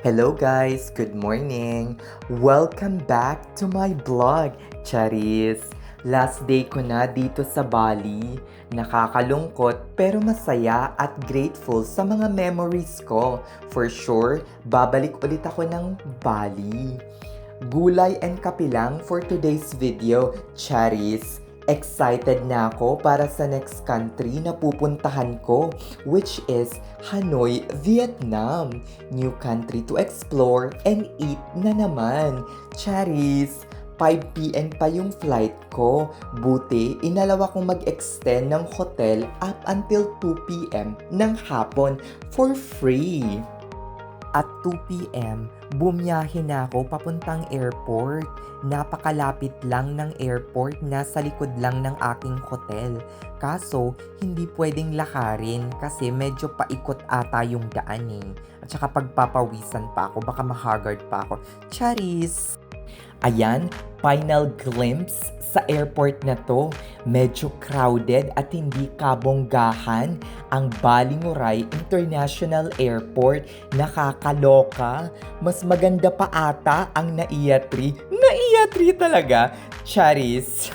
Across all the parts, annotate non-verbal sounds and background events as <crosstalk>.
Hello guys, good morning. Welcome back to my blog, Charis. Last day ko na dito sa Bali. Nakakalungkot pero masaya at grateful sa mga memories ko. For sure, babalik ulit ako ng Bali. Gulay and kape lang for today's video, Charis. Excited na ako para sa next country na pupuntahan ko, which is Hanoi, Vietnam. New country to explore and eat na naman. Charis! 5pm pa yung flight ko. Buti, inalawa kong mag-extend ng hotel up until 2pm ng hapon for free. At 2pm, bumiyahe na ako papuntang airport. Napakalapit lang ng airport, nasa likod lang ng aking hotel. Kaso, hindi pwedeng lakarin kasi medyo paikot ata yung daan eh. At saka pagpapawisan pa ako, baka mahagard pa ako. Charis! Ayan, final glimpse sa airport na to. Medyo crowded at hindi kabonggahan ang Balinguray International Airport. Nakakaloka. Mas maganda pa ata ang Naiya 3. Naiya 3 talaga. Charis.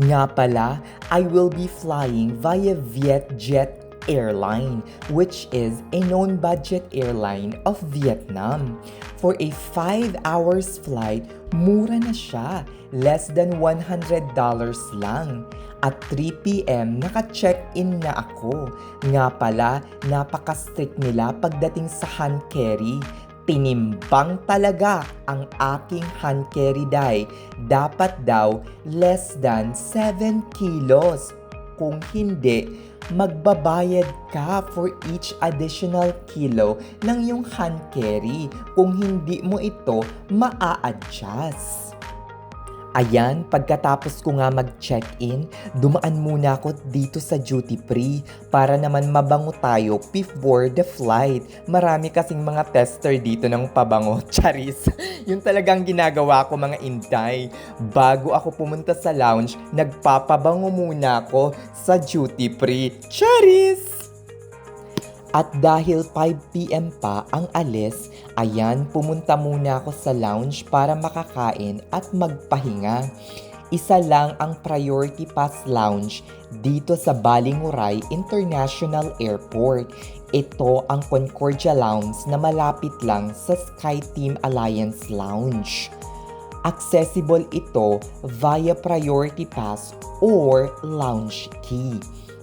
Nga pala, I will be flying via Vietjet Airline, which is a known budget airline of Vietnam. For a 5 hours flight, mura na siya. Less than $100 lang. At 3pm, naka-check-in na ako. Nga pala, napaka-strict nila pagdating sa hand carry. Tinimbang talaga ang aking hand carry dye. Dapat daw less than 7 kilos. Kung hindi, magbabayad ka for each additional kilo ng yung hand carry kung hindi mo ito maa-adjust. Ayan, pagkatapos ko nga mag-check-in, dumaan muna ako dito sa duty free para naman mabango tayo before the flight. Marami kasing mga tester dito ng pabango. <laughs> Charis, yung talagang ginagawa ko mga inday. Bago ako pumunta sa lounge, nagpapabango muna ako sa duty free. Charis! At dahil 5pm pa ang alis, ayan, pumunta muna ako sa lounge para makakain at magpahinga. Isa lang ang Priority Pass Lounge dito sa Balinguray International Airport. Ito ang Concordia Lounge na malapit lang sa SkyTeam Alliance Lounge. Accessible ito via Priority Pass or Lounge Key.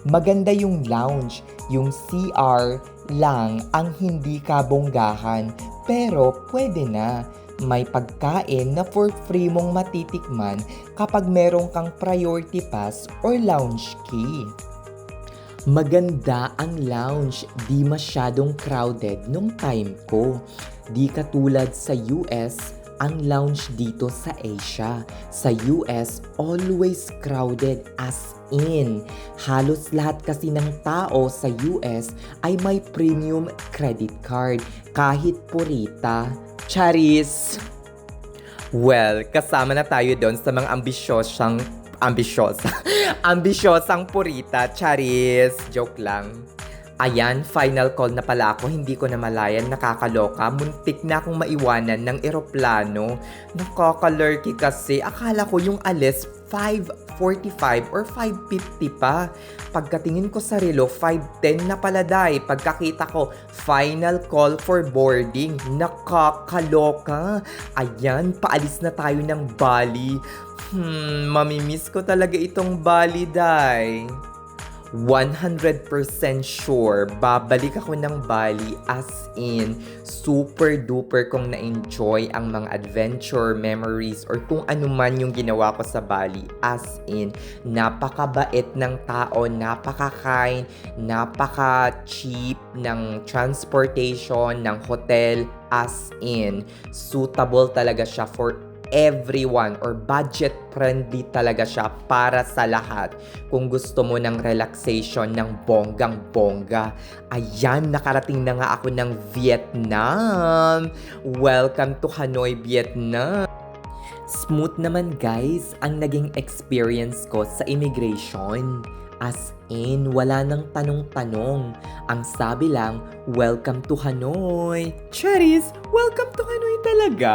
Maganda yung lounge, yung CR lang ang hindi kabonggahan pero pwede na. May pagkain na for free mong matitikman kapag meron kang priority pass or lounge key. Maganda ang lounge, di masyadong crowded nung time ko. Di katulad sa US, ang lounge dito sa Asia. Sa US, always crowded as in. Halos lahat kasi ng tao sa US ay may premium credit card, kahit purita. Charis! Well, kasama na tayo doon sa mga ambisyosang ambisyosa. <laughs> ambisyosang purita, charis. Joke lang. Ayan, final call na pala ako. Hindi ko na malayan. Nakakaloka. Muntik na akong maiwanan ng eroplano. Nakakalurky kasi. Akala ko yung alis 5.45 or 5.50 pa. Pagkatingin ko sa relo, 5.10 na pala day. Pagkakita ko, final call for boarding. Nakakaloka. Ayan, paalis na tayo ng Bali. Hmm, mamimiss ko talaga itong Bali, day. 100% sure babalik ako ng Bali as in super duper kong na-enjoy ang mga adventure memories or kung ano man yung ginawa ko sa Bali. As in napakabait ng tao, napaka-kind, napaka-cheap ng transportation, ng hotel. As in suitable talaga siya for everyone or budget friendly talaga siya para sa lahat. Kung gusto mo ng relaxation ng bonggang bongga, ayan, nakarating na nga ako ng Vietnam. Welcome to Hanoi, Vietnam. Smooth naman guys ang naging experience ko sa immigration. As in, wala nang tanong-tanong. Ang sabi lang, welcome to Hanoi. Charis, welcome to Hanoi talaga.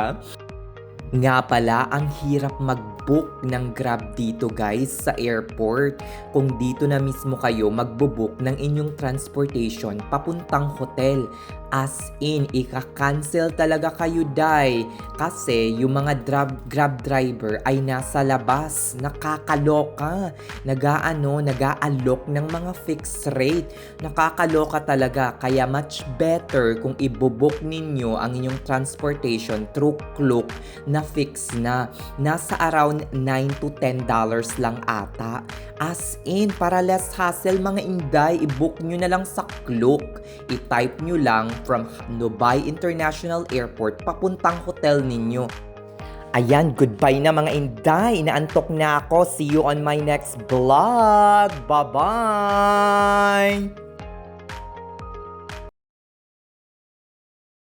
Nga pala, ang hirap mag-book ng Grab dito guys sa airport. Kung dito na mismo kayo magbo-book ng inyong transportation papuntang hotel. As in, ika-cancel talaga kayo, day. Kasi yung mga grab, grab driver ay nasa labas. Nakakaloka. Nagaano, nag-aalok ng mga fixed rate. Nakakaloka talaga. Kaya much better kung ibobook ninyo ang inyong transportation through Klook na fix na. Nasa around 9 to 10 dollars lang ata. As in, para less hassle mga inday, i-book nyo na lang sa Klook. I-type nyo lang from Nubay International Airport papuntang hotel ninyo. Ayan, goodbye na mga inday. Naantok na ako. See you on my next vlog. Bye-bye!